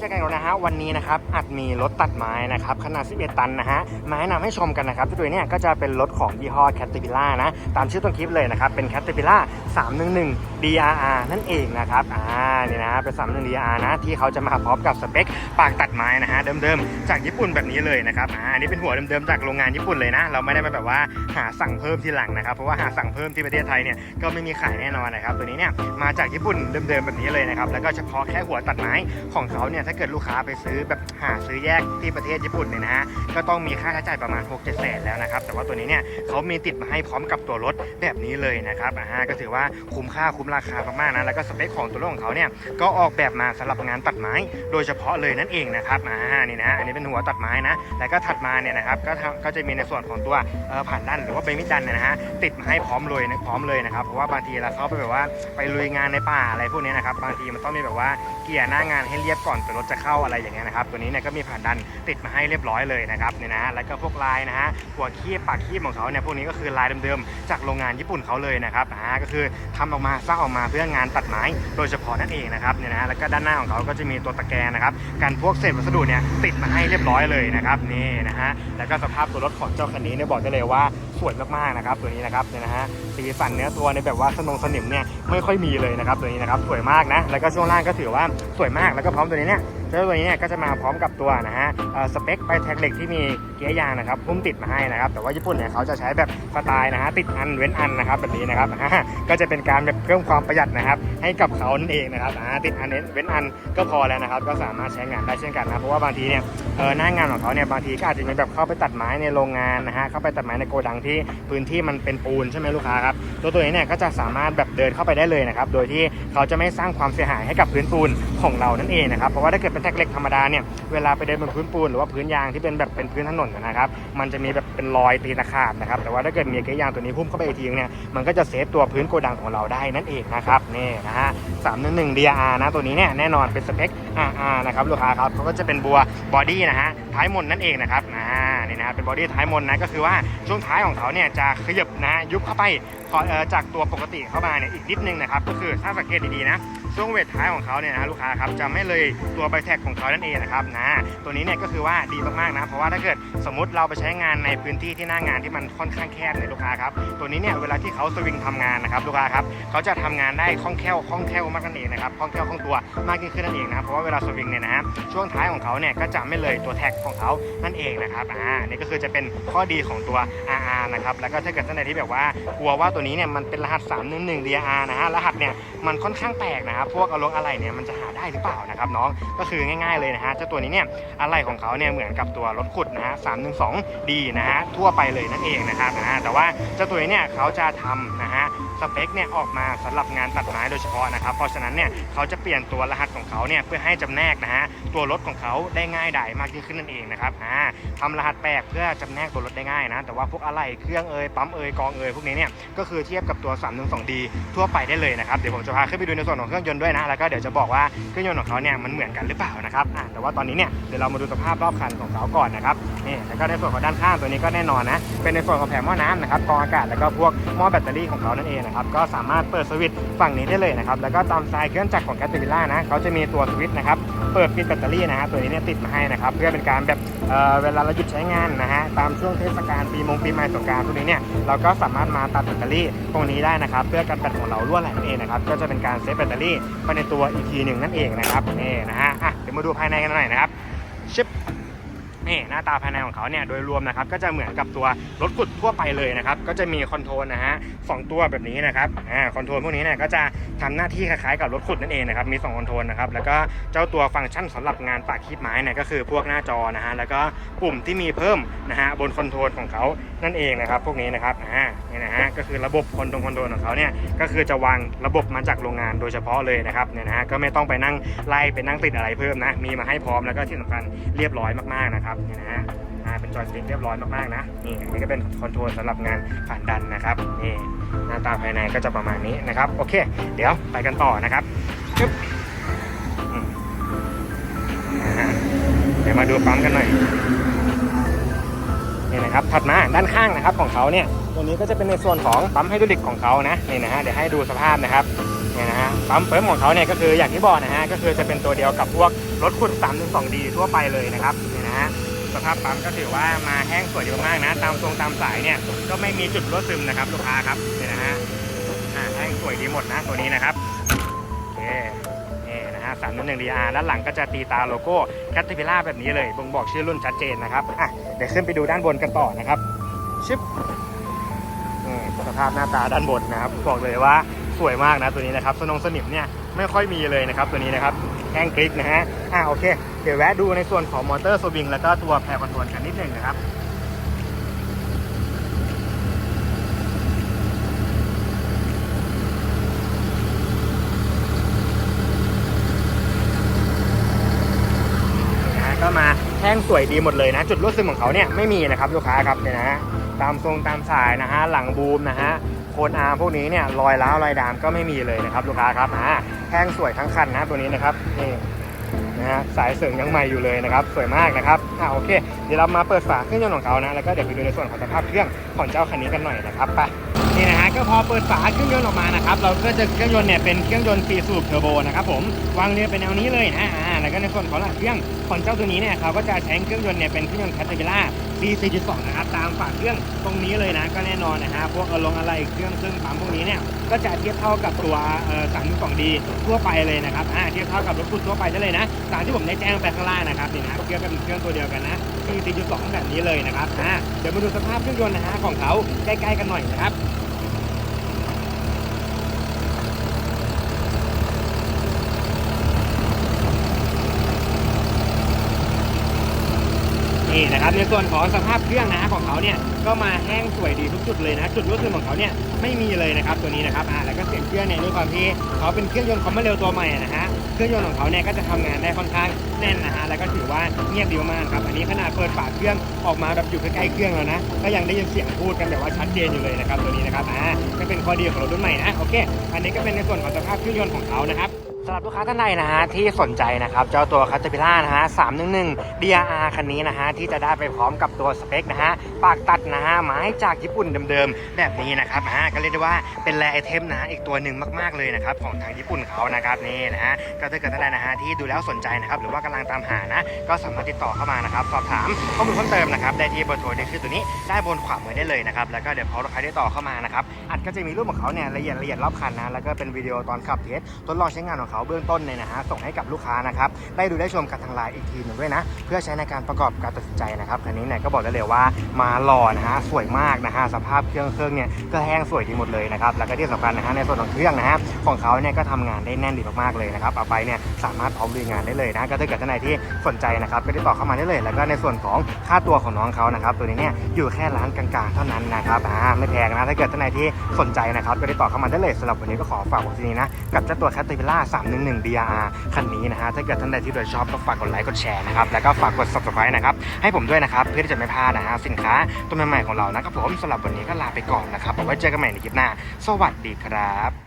เจอกันแล้วนะฮะวันนี้นะครับอาจมีรถตัดไม้นะครับขนาด 11 ตันนะฮะมาแนะนำให้ชมกันนะครับตัวนี้เนี่ยก็จะเป็นรถของยี่ห้อ Caterpillar นะ ตามชื่อต้นคลิปเลยนะครับเป็น Caterpillar 311 DRR นั่นเองนะครับอ่านี่นะฮะเป็น 311 DRR นะที่เขาจะมาพร้อมกับสเปคปากตัดไม้นะฮะเดิมๆจากญี่ปุ่นแบบนี้เลยนะครับอ่าอันนี้เป็นหัวเดิมๆจากโรงงานญี่ปุ่นเลยนะ เราไม่ได้มาแบบว่าหาสั่งเพิ่มทีหลังนะครับเพราะว่าหาสั่งเพิ่มที่ประเทศไทยเนี่ยก็ไม่มีขายแน่นอนนะครับตัวนี้เนี่ยมาจากญี่ปุ่นเดิมๆแบบนี้เลยนะครับแล้วก็เฉพาะแค่หัวตัดไม้ของเขาเนี่ยถ้าเกิดลูกค้าไปซื้อแบบหาซื้อแยกที่ประเทศญี่ปุ่นเนี่ยนะฮะก็ต้องมีค่าใช้จ่ายประมาณ6 7แสนแล้วนะครับแต่ว่าตัวนี้เนี่ยเขามีติดมาให้พร้อมกับตัวรถแบบนี้เลยนะครับอ่าก็ถือว่าคุ้มค่าคุ้มราคามากๆนะแล้วก็สเปคของตัวรถของเขาเนี่ยก็ออกแบบมาสำหรับงานตัดไม้ โดยเฉพาะเลยนั่นเองนะครับอ่านี่นะฮะอันนี้เป็นหัวตัดไม้นะแล้วก็ถัดมาเนี่ยนะครับก็ก็จะมีในส่วนของตัวผ่านด้านหรือว่าใบมีดดันนะฮะติดมาให้พร้อมเลยพร้อมเลยนะครับเพราะว่าบางทีเราเข้าไปแบบว่าไปลุยงานในป่าอะไรพวกนี้นะครับบางทีมันต้องมีแบบว่าเกียร์หน้างานให้เรียบก่อนตัวรถจะเข้าอะไรอย่างเงี้ยนะครับ ตัวนี้เนี่ยก็มีผ่านดันติดมาให้เรียบร้อยเลยนะครับเนี่ยนะแล้วก็พวกลายนะฮะหัวคีบปากคีบของเขาเนี่ยพวกนี้ก็คือลายเดิมๆจากโรงงานญี่ปุ่นเขาเลยนะครับอ่าก็คือทำออกมาสร้างออกมาเพื่องานตัดไม้โดยเฉพาะนั่นเองนะครับเนี่ยนะฮะแล้วก็ด้านหน้าของเขาก็จะมีตัวตะแกรงนะครับการพวกเศษวัสดุเนี่ยติดมาให้เรียบร้อยเลยนะครับนี่นะฮะแล้วก็สภาพตัวรถของเจ้าคันนี้เนี่ยบอกได้เลยว่า สวยมากๆนะครับตัวนี้นะครับเนี่ยนะฮะสีสันเนื้อตัวในแบบว่าสนงสนิมเนี่ยไม่ค่อยมีเลยนะครับตัวนี้นะครับสวยมากนะแล้วก็ช่วงล่างก็ถือว่าสวยมากแล้วก็พร้อมตัวนี้เนี่ย เจ้าตัวนี้เนี่ยก็จะมาพร้อมกับตัวนะฮะสเปคใบแท็กเหล็กที่มีเกียร์ยางนะครับพุ่มติดมาให้นะครับ แต่ว่าญี่ปุ่นเนี่ยเขาจะใช้แบบสไตล์นะฮะติดอันเว้นอันนะครับแบบนี้นะครับก็จะเป็นการแบบเพิ่มความประหยัดนะครับ ให้กับเขานั่นเองนะครับติดอันเว้นอันก็พอแล้วนะครับ ก็สามารถใช้งานได้เช่นกันนะเพราะว่าบางทีเนี่ยหน้างานของเขาเนี่ยบางทีก็อาจจะมีแบบเข้าไปตัดไม้ในโรงงานนะฮะเข้าไปตัดไม้ในโกดังที่พื้นที่มันเป็นปูนใช่ไหมลูกค้าครับ ตัวตัวนี้เนี่ยก็จะสามารถแบบเดินเข้าไปได้เลยนะครับ โดยที่เขาจะไม่สร้างความเสียหายให้กับพื้นปูนของเรานั่นเองนะครับ เพราะว่าถ้าเกิดเป็นแท็กเหล็กธรรมดาเนี่ย เวลาไปเดินบนพื้นปูนหรือว่าพื้นยางที่เป็นแบบเป็นพื้นถนนนะครับ มันจะมีแบบเป็นรอยตีนตะขาบนะครับ แต่ว่าถ้าเกิดมีเกียร์ยางตัวนี้พุ่มเข้าไปอีกทีเนี่ย มันก็จะเซฟตัวพื้นโกดังของเราได้นั่นเองนะครับนี่นะฮะสามหนึ่งหนึ่ง DRR นะตัวนี้เนี่ยแน่นอนเป็นสเปค RR นะครับลูกค้าครับเขาก็จะเป็นบัวบอดี้นะฮะท้ายมนนั่นเองนะครับอ่า นี่นะเป็นบอดี้ท้ายมนนะก็คือว่าช่วงท้ายของเขาเนี่ยจะขยับนะยุบเข้าไปจากตัวปกติเข้ามาเนี่ยอีกนิดนึงนะครับก็คือถ้าสังเกตดีๆนะ ช่วงเวทท้ายของเขาเนี่ยนะลูกค้าครับจะไม่เลยตัวใบแท็กของเขานั่นเองนะครับนะตัวนี้เนี่ยก็คือว่าดีมากๆนะเพราะว่าถ้าเกิดสมมติเราไปใช้งานในพื้นที่ที่หน้างานที่มันค่อนข้างแคบเนี่ยลูกค้าครับตัวนี้เนี่ยเวลาที่เขาสวิงทำงานนะครับลูกค้าครับเขาจะทำงานได้คล่องแคล่วคล่องแคล่วมากนั่นเองนะครับคล่องแคล่วคล่องตัวมากยิ่งขึ้นนั่นเองนะครับเพราะว่าเวลาสวิงเนี่ยนะฮะช่วงท้ายของเขาเนี่ยก็จะไม่เลยตัวแท็กของเขานั่นเองนะครับอ่านี่ก็คือจะเป็นข้อดีของตัว RR นะครับแล้วก็ถ้าเกิดท่านใดที่แบบว่ากลัวว่าตัวนี้เนี่ยมันเป็นรหัส 311 DRR นะฮะรหัสเนี่ยมันค่อนข้างแปลกนะครับพวกอารมณ์อะไรเนี่ยมันจะหาได้หรือเปล่านะครับน้องก็คือง่ายๆเลยนะฮะเจ้าตัวนี้เนี่ยอะไรของเขาเนี่ยเหมือนกับตัวรถขุดนะฮะสามหนะฮะทั่วไปเลยนั่นเองนะครับนะฮะแต่ว่าเจ้าตัวนี้เนี่ยเขาจะทำนะฮะ สเปคเนี่ยออกมาสำหรับงานตัดไม้โดยเฉพาะนะครับ เพราะฉะนั้นเนี่ยเขาจะเปลี่ยนตัวรหัสของเขาเนี่ยเพื่อให้จำแนกนะฮะตัวรถของเขาได้ง่ายดายมากยิ่งขึ้นนั่นเองนะครับอ่าทำรหัสแปลกเพื่อจำแนกตัวรถได้ง่ายนะ แต่ว่าพวกอะไรเครื่องเอ่ยปั๊มเอ่ยกองเอ่ยพวกนี้เนี่ยก็คือเทียบกับตัว 312D ทั่วไปได้เลยนะครับเดี๋ยวผมจะพาขึ้นไปดูในส่วนของเครื่องยนต์ด้วยนะแล้วก็เดี๋ยวจะบอกว่าเครื่องยนต์ของเขาเนี่ยมันเหมือนกันหรือเปล่านะครับอะแต่ว่าตอนนี้เนี่ยเดี๋ยวเรามาดูสภาพรอบคันของเขาก่อนนะครับนี่แล้วก็ในส่วนของด้านข้างตัวนี้ก็แน่นอนนะเป็นในส่วนของแผงหม้อน้ำนะครับกองอากาศแล้วก็พวกหม้อแบตเตอรี่ของเขานั่นเองนะครับก็สามารถเปิดสวิตช์ฝั่งนี้ได้เลยนะครับแล้วก็ตามสไตล์เครื่องจักรของแคทเทอร์ล่านะเขาจะมีตัวสวิตช์นะครับเปิดปิดแบตเตอรี่นะฮะตัวนี้เนี่ยติดมาให้นะครับเพื่อเป็นการแบบเเวลาเราหยุดใช้งานนะฮะตามช่วงเทศกาลปีมงปีใหม่สงการพวกนี้เนี่ยเราก็สามารถมาตัดแบตเตอรี่ตรงนี้ได้นะครับเพื่อกันแบตของเรารั่วไหลนั่นเองนะครับก็จะเป็นการเซฟแบตเตอรี่ไปในตัวอีกทีหนึ่งนั่นเองนะครับนี่นะฮะอะเดี๋ยวมาดูภายในกันหน่อยนะครับชิป นี่หน้าตาภายในของเขาเนี่ยโดยรวมนะครับก็จะเหมือนกับตัวรถขุดทั่วไปเลยนะครับก็จะมีคอนโทรลนะฮะสองตัวแบบนี้นะครับอ่าคอนโทรลพวกนี้เนี่ยก็จะทำหน้าที่คล้ายๆกับรถขุดนั่นเองนะครับมี2คอนโทรลนะครับแล้วก็เจ้าตัวฟังก์ชันสำหรับงานปากคีบไม้เนี่ยก็คือพวกหน้าจอนะฮะแล้วก็ปุ่มที่มีเพิ่มนะฮะบนคอนโทรลของเขานั่นเองนะครับพวกนี้นะครับอ่านี่นะฮะก็คือระบบคอนโทรลคอนโทรลของเขาเนี่ยก็คือจะวางระบบมาจากโรงงานโดยเฉพาะเลยนะครับเนี่ยนะฮะก็ไม่ต้องไปนั่งไล่ไปนั่งติดอะไรเพิ่มนะมีมาให้พร้อมแล้วก็ที่สำคัญเรียบร้อยมากๆนะครับเนี่ยนะฮะเป็นจอยสติ๊กเรียบร้อยมากๆนะนี่อันนี้ก็เป็นคอนโทรลสำหรับงานผ่านดันนะครับนี่หน้าตาภายในก็จะประมาณนี้นะครับโอเค เดี๋ยวไปกันต่อนะครับจึ๊บเดี๋ยวมาดูปั๊มกันหน่อยนี่นะครับถัดมาด้านข้างนะครับของเขาเนี่ยตัวนี้ก็จะเป็นในส่วนของปั๊มไฮดรอลิกของเขานะนี่นะฮะเดี๋ยวให้ดูสภาพนะครับนเนี่ยนะฮะปั๊มเปิมของเขาเนี่ยก็คืออย่างที่บอกนะฮะก็คือจะเป็นตัวเดียวกับพวก รถขุด 312D ทั่วไปเลยนะครับเนี่นะฮะสภาพปั๊มก็ถือว่ามาแห้งสวยมากๆนะ ตามทรงตามสายเนี่ยก็ไม่มีจุดรั่วซึมนะครับ ลูกค้าครับเนี่นะฮะแห้งสวยดีหมดนะตัวนี้นะครับโอเคนี่นะฮะ311 DR ด้านหลังก็จะตีตาโลโก้แคท e r p i l l a r แบบนี้เลยบ่งบอกชื่อรุ่นชัดเจนนะครับอะเดี๋ยวขึ้นไปดูด้านบนกันต่อนะครับชิปสภาพหน้าตาด้านบนนะครับบอกเลยว่าสวยมากนะตัวนี้นะครับสนงสนิมเนี่ยไม่ค่อยมีเลยนะครับตัวนี้นะครับ แห้งกริกนะฮะ อ่าโอเค เดี๋ยวแวะดูในส่วนของมอเตอร์สวิงแล้วก็ตัวแพรคอนโทรลกันนิดหนึ่งนะครับนะก็มาแห้งสวยดีหมดเลยนะ จุดรั่วซึมของเขาเนี่ยไม่มีนะครับลูกค้าครับเนี่ยนะตามทรงตามสายนะฮะหลังบูมนะฮะ คนอาร์มพวกนี้เนี่ยรอยร้าวรอยดามก็ไม่มีเลยนะครับลูกค้าครับอ่าแห้งสวยทั้งคันนะตัวนี้นะครับนี่นะฮะสายเสริงยังใหม่อยู่เลยนะครับ สวยมากนะครับอ่าโอเค เดี๋ยวเรามาเปิดฝาเครื่องยนต์ของเขานะ แล้วก็เดี๋ยวไปดูในส่วนของสภาพเครื่องของเจ้าคันนี้กันหน่อยนะครับไป ก็พอเปิดฝาเครื่องยนต์ออกมานะครับ เราก็จะเครื่องยนต์เนี่ยเป็นเครื่องยนต์ปีสูบเทอร์โบนะครับผม วางเรียงเป็นแนวนี้เลยนะอ่าแล้วก็ในส่วนของหลังเครื่องของเจ้าตัวนี้เนี่ยเขาก็จะใช้เครื่องยนต์เนี่ยเป็นเครื่องยนต์แคตติล่า C4.2 นะครับตามฝาเครื่องตรงนี้เลยนะก็แน่นอนนะฮะพวกอารมณ์อะไรเครื่องซึ่งปั๊มพวกนี้เนี่ยก็จะเทียบเท่ากับตัวเอ่อ 3.2D ทั่วไปเลยนะครับอ่าเทียบเท่ากับรถคุณทั่วไปได้เลยนะตามที่ผมได้แจ้งไปข้างล่างนะครับนี่นะเครื่องเป็นเครื่องตัวเดียวกันนะ C4.2 แบบนี้เลยนะครับอ่าเดี๋ยวมาดูสภาพเครื่องยนต์นะฮะของเขาใกล้ๆกันหน่อยนะครับ นี่นะครับในส่วนของสภาพเครื่องนะของเขาเนี่ยก็มาแห้งสวยดีทุกจุดเลยนะจุดรั่วซึมของเขาเนี่ยไม่มีเลยนะครับตัวนี้นะครับอ่าแล้วก็เสียงเครื่องเนี่ยด้วยความที่เขาเป็นเครื่องยนต์คอมมานเร็วตัวใหม่นะฮะเครื่องยนต์ของเขาเนี่ยก็จะทำงานได้ค่อนข้างแน่นนะฮะแล้วก็ถือว่าเงียบดีมากครับอันนี้ขนาดเปิดฝาเครื่องออกมาแบบอยู่ใกล้ๆเครื่องแล้วนะก็ยังได้ยินเสียงพูดกันแบบว่าชัดเจนอยู่เลยนะครับตัวนี้นะครับอ่าก็เป็นข้อดีของรถรุ่นใหม่นะโอเค อันนี้ก็เป็นในส่วนของสภาพเครื่องยนต์ของเขานะครับ สำหรับลูกค้าท่านใดนะฮะที่สนใจนะครับเจ้าตัวคัตเตอร์พิล่านะฮะ311 DRR คันนี้นะฮะที่จะได้ไปพร้อมกับตัวสเปคนะฮะปากตัดนะฮะไม้จากญี่ปุ่นเดิมๆ แบบนี้นะครับอ่าก็เรียกได้ว่าเป็นแรไอเทมนะฮะอีกตัวหนึ่งมากๆเลยนะครับของทางญี่ปุ่นเขานะครับนี่นะฮะก็ถ้าเกิดท่านใดนะฮะที่ดูแล้วสนใจนะครับหรือว่ากำลังตามหานะก็สามารถติดต่อเข้ามานะครับสอบถามข้อมูลเพิ่มเติมนะครับได้ที่เบอร์โทรที่ขึ้นตัวนี้ได้บนขวามือได้เลยนะครับแล้วก็เดี๋ยวพอลูกค้าได้ต่อเข้ามานะครับอัดก็จะมีรูปของเขาเนี่ยละเอียดละเอียดรอบคันนะแล้วก็เป็นวิดีโอตอนขับเทสทดลองใช้งานของเขาเบื้องต้นเนี่ยนะฮะส่งให้กับลูกค้านะครับได้ดูได้ชมกันทางไลน์อีกทีหนึ่งด้วยนะ เพื่อใช้ในการประกอบการตัดสินใจนะครับคันนี้เนี่ยก็บอกได้เลยว่ามาหล่อนะฮะสวยมากนะฮะสภาพเครื่องเครื่องเนี่ยก็แห้งสวยดีหมดเลยนะครับแล้วก็ที่สำคัญนะฮะในส่วนของเครื่องนะฮะของเขาเนี่ยก็ทำงานได้แน่นดีมากๆเลยนะครับเอาไปเนี่ยสามารถพร้อมลุยงานได้เลยนะก็ถ้าเกิดท่านใดที่สนใจนะครับก็ติดต่อเข้ามาได้เลย แล้วก็ในส่วนของค่าตัวของน้องเขานะครับตัวนี้เนี่ยอยู่แค่ร้านกลางๆเท่านั้นนะครับอ่าไม่แพงนะถ้าเกิดท่านใดที่สนใจนะครับก็ติดต่อเข้ามาได้เลยสำหรับวันนี้ก็ขอฝากไว้ที่นี้นะกับเจ้าตัว Caterpillar 311 DRR คันนี้นะฮะถ้าเกิดท่านใดที่โดยชอบก็ฝากกดไลค์กดแชร์นะครับแล้วก็ฝากกด subscribe นะครับให้ผมด้วยนะครับเพื่อที่จะไม่พลาดนะฮะสินค้าตัวใหม่ๆของเรานะครับผมสำหรับวันนี้ก็ลาไปก่อนนะครับเอาไว้เจอกันใหม่ในคลิปหน้า สวัสดีครับ